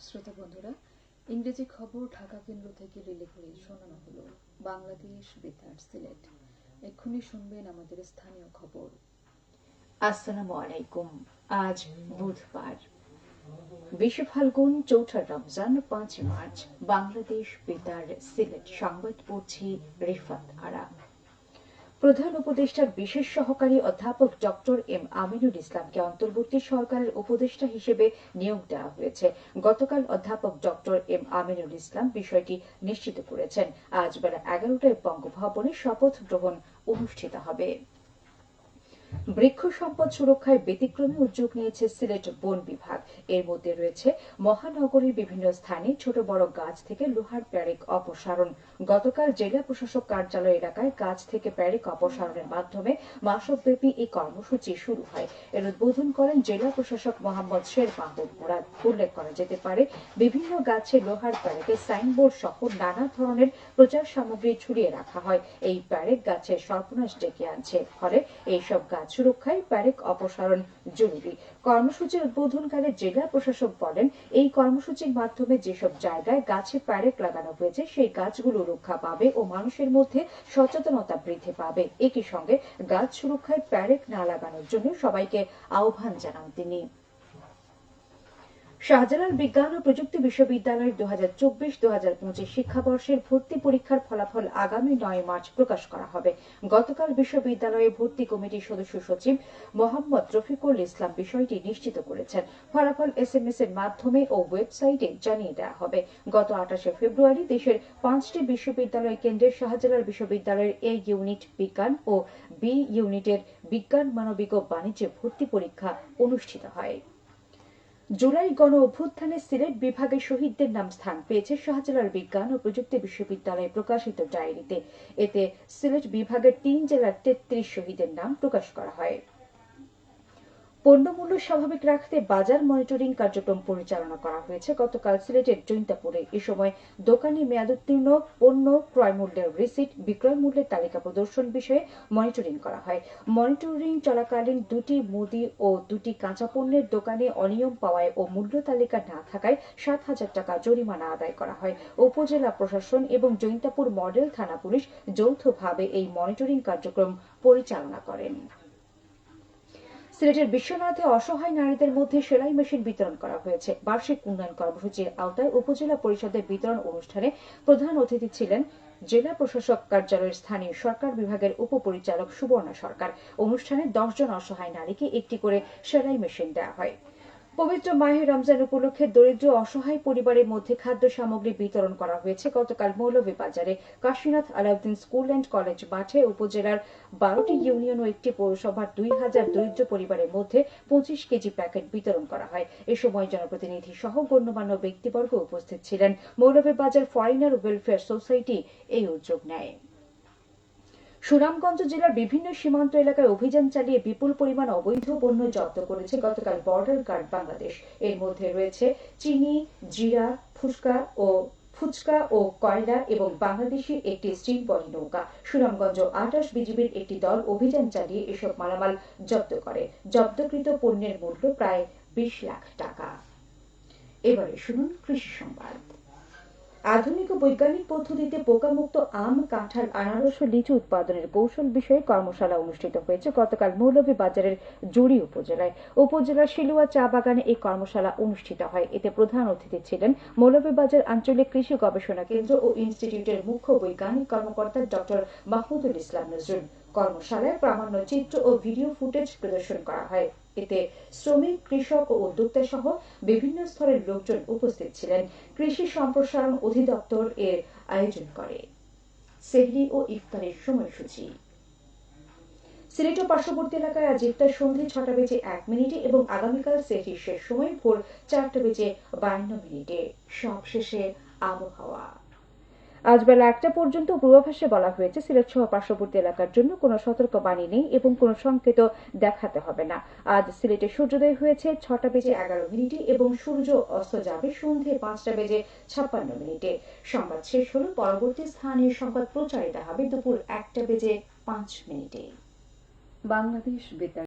শ্রোতা বন্ধুরা, ইংরেজি খবর ঢাকা কেন্দ্র থেকে রিলে করে শোনানো হলো বাংলাদেশ বেতার সিলেট। এক্ষুনি শুনবেন আমাদের স্থানীয় খবর। আসসালামু আলাইকুম। আজ বুধবার। বিশে ফাল্গুন, চৌঠা রমজান পাঁচ মার্চ, বাংলাদেশ বেতার সিলেট। সংবাদ পড়ছি রিফাত আরা প্রধান উপদেষ্টার বিশেষ সহকারী অধ্যাপক ডক্টর এম আমিনুল ইসলামকে অন্তর্বর্তী সরকারের উপদেষ্টা হিসেবে নিয়োগ দেওয়া হয়েছে। গতকাল অধ্যাপক ডক্টর এম আমিনুল ইসলাম বিষয়টি নিশ্চিত করেছেন। আজ বেলা এগারোটায় বঙ্গভবনে শপথ গ্রহণ অনুষ্ঠিত হবে। বৃক্ষ সম্পদ সুরক্ষায় ব্যতিক্রমী উদ্যোগ নিয়েছে সিলেট বন বিভাগ। এর মধ্যে রয়েছে মহানগরীর বিভিন্ন স্থানে ছোট বড় গাছ থেকে লোহার প্যারেক অপসারণ। গতকাল জেলা প্রশাসক কার্যালয় এলাকায় গাছ থেকে প্যারেক অপসারণের মাধ্যমে মাসব্যাপী এই কর্মসূচি শুরু হয়। এর উদ্বোধন করেন জেলা প্রশাসক মোহাম্মদ শের মাহবুব। মুরাদ উল্লেখ করা যেতে পারে, বিভিন্ন গাছে লোহার প্যারেকে সাইনবোর্ড সহ নানা ধরনের প্রচার সামগ্রী ছড়িয়ে রাখা হয়। এই প্যারেক গাছের সর্বনাশ ডেকে আনছে। ফলে এইসব গাছ সুরক্ষায় প্যারেক অপসারণ জরুরি। কর্মসূচির উদ্বোধনকালে জেলা প্রশাসক বলেন, এই কর্মসূচির মাধ্যমে যেসব জায়গায় গাছে প্যারেক লাগানো হয়েছে, সেই গাছগুলো রক্ষা পাবে ও মানুষের মধ্যে সচেতনতা বৃদ্ধি পাবে। একই সঙ্গে গাছ সুরক্ষায় প্যারেক না লাগানোর জন্য সবাইকে আহ্বান জানান তিনি। শাহজালাল বিজ্ঞান ও প্রযুক্তি বিশ্ববিদ্যালয়ের দু হাজার চব্বিশ দু হাজার পঁচিশ শিক্ষাবর্ষের ভর্তি পরীক্ষার ফলাফল আগামী নয় মার্চ প্রকাশ করা হবে। গতকাল বিশ্ববিদ্যালয়ে ভর্তি কমিটির সদস্য সচিব মোহাম্মদ রফিকুল ইসলাম বিষয়টি নিশ্চিত করেছেন। ফলাফল এস এম এস এর মাধ্যমে ও ওয়েবসাইটে জানিয়ে দেওয়া হবে। গত আঠাশে ফেব্রুয়ারি দেশের পাঁচটি বিশ্ববিদ্যালয় কেন্দ্রে শাহজালাল বিশ্ববিদ্যালয়ের এ ইউনিট বিজ্ঞান ও বি ইউনিটের বিজ্ঞান মানবিক ও বাণিজ্যে ভর্তি পরীক্ষা অনুষ্ঠিত হয়। জুলাই গণ অভ্যুত্থানে সিলেট বিভাগে শহীদদের নাম স্থান পেয়েছে শাহজালাল বিজ্ঞান ও প্রযুক্তি বিশ্ববিদ্যালয়ে প্রকাশিত ডায়েরিতে। এতে সিলেট বিভাগের তিন জেলার তেত্রিশ শহীদের নাম প্রকাশ করা হয়। পণ্যমূল্য স্বাভাবিক রাখতে বাজার মনিটরিং কার্যক্রম পরিচালনা করা হয়েছে। গতকাল সিলেটের জৈন্তাপুরে। এ সময় দোকানে মেয়াদোত্তীর্ণ পণ্য ক্রয় মূল্যের রিসিট, বিক্রয় মূল্যের তালিকা প্রদর্শন বিষয়ে মনিটরিং করা হয়। মনিটরিং চলাকালীন দুটি মুদি ও দুটি কাঁচা পণ্যের দোকানে অনিয়ম পাওয়ায় ও মূল্য তালিকা না থাকায় সাত হাজার টাকা জরিমানা আদায় করা হয়। উপজেলা প্রশাসন এবং জৈন্তাপুর মডেল থানা পুলিশ যৌথভাবে এই মনিটরিং কার্যক্রম পরিচালনা করেন। সিলেটের বিশ্বনাথে অসহায় নারীদের মধ্যে সেলাই মেশিন বিতরণ করা হয়েছে। বার্ষিক উন্নয়ন কর্মসূচির আওতায় উপজেলা পরিষদের বিতরণ অনুষ্ঠানে প্রধান অতিথি ছিলেন জেলা প্রশাসক কার্যালয়ের স্থানীয় সরকার বিভাগের উপপরিচালক সুবর্ণা সরকার। অনুষ্ঠানে দশজন অসহায় নারীকে একটি করে সেলাই মেশিন দেওয়া হয়। পবিত্র মাহে রমজান উপলক্ষে দরিদ্র অসহায় পরিবারের মধ্যে খাদ্য সামগ্রী বিতরণ করা হয়েছে। গতকাল মৌলভীবাজারে Kashinath Alauddin school and college মাঠে উপজেলার বারোটি ইউনিয়ন ও একটি পৌরসভার দুই হাজার দরিদ্র পরিবারের মধ্যে পঁচিশ কেজি প্যাকেট বিতরণ করা হয়। এ সময় জনপ্রতিনিধি সহ গণ্যমান্য ব্যক্তিবর্গ উপস্থিত ছিলেন। মৌলভীবাজার ফরেনার ওয়েলফেয়ার সোসাইটি এই উদ্যোগ নেয়। সুনামগঞ্জ জেলার বিভিন্ন সীমান্ত এলাকায় অভিযান চালিয়ে বিপুল পরিমাণ অবৈধ পণ্য জব্দ করেছে গতকাল বর্ডার গার্ড বাংলাদেশ। এর মধ্যে রয়েছে চিনি, জিরা, ফুচকা ও ফুচকা ও কয়লা এবং বাংলাদেশি একটি স্টিল বডি নৌকা। সুনামগঞ্জ আটাশ বিজিবির একটি দল অভিযান চালিয়ে এসব মালামাল জব্দ করে। জব্দকৃত পণ্যের মূল্য প্রায় বিশ লাখ টাকা। এবারে শুনুন কৃষি সংবাদ। আধুনিক ও বৈজ্ঞানিক পদ্ধতিতে পোকামুক্ত আম, কাঁঠাল, আনারস ও লিচু উৎপাদনের কৌশল বিষয়ে কর্মশালা অনুষ্ঠিত হয়েছে গতকাল মৌলভীবাজারের জুড়ি উপজেলায়। উপজেলার শিলুয়া চা বাগানে এই কর্মশালা অনুষ্ঠিত হয়। এতে প্রধান অতিথি ছিলেন মৌলভীবাজার আঞ্চলিক কৃষি গবেষণা কেন্দ্র ও ইনস্টিটিউটের মুখ্য বৈজ্ঞানিক কর্মকর্তা ডক্টর মাহমুদুল ইসলাম নজরুল। কর্মশালায় প্রামাণ্য চিত্র ও ভিডিও ফুটেজ প্রদর্শন করা হয়। এতে শ্রমিক, কৃষক ও উদ্যোক্তা সহ বিভিন্ন স্তরের লোকজন উপস্থিত ছিলেন। কৃষি সম্প্রসারণ অধিদপ্তর এর আয়োজন করে। সেহরি ও ইফতারের সময়সূচি। সিলেট ও পার্শ্ববর্তী এলাকায় আজ ইফতার সন্ধে ছটা বেজে এক মিনিটে এবং আগামীকাল সেহরির শেষ সময় ভোর চারটা বেজে বায়ান্ন মিনিটে। সব শেষে আবহাওয়া। আজ বেলা একটা পর্যন্ত পূর্বাভাসে বলা হয়েছে, সিলেট সহ পার্শ্ববর্তী এলাকার জন্য কোনো সতর্ক বাণী নেই এবং কোনো সংকেত দেখাতে হবে না। আজ সিলেটে সূর্যোদয় হয়েছে, ছটা বেজে এগারো মিনিটে এবং সূর্য অস্ত যাবে সন্ধে পাঁচটা বেজে ছাপ্পান্ন মিনিটে। সংবাদ শেষ হল, পরবর্তী স্থানীয় সংবাদ প্রচারিত হবে দুপুর একটা বেজে পাঁচ মিনিটে। বাংলাদেশ বেতার